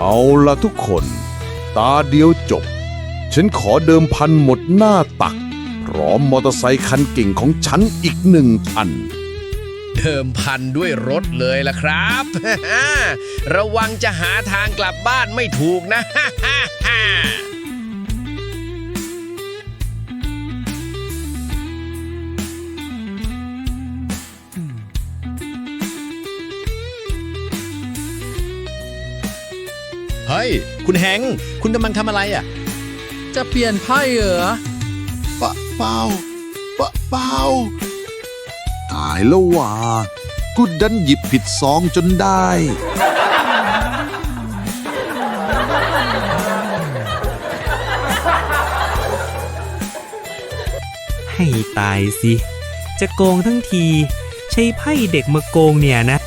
เอาละทุกคน ตาเดียวจบ ฉันขอเดิมพันหมดหน้าตัก พร้อมมอเตอร์ไซค์คันเก่งของฉันอีกหนึ่งคัน เดิมพันด้วยรถเลยล่ะครับ ระวังจะหาทางกลับบ้านไม่ถูกนะ เฮ้ย คุณแฮงค์คุณกำลังทำอะไรอะ จะเปลี่ยนไพ่เหรอ ปะเป้าปะเป้าตายแล้วว่ากูดันหยิบผิดซองจนได้ ให้ตายสิ จะโกงทั้งที ใช้ไพ่เด็กมาโกงเนี่ยนะ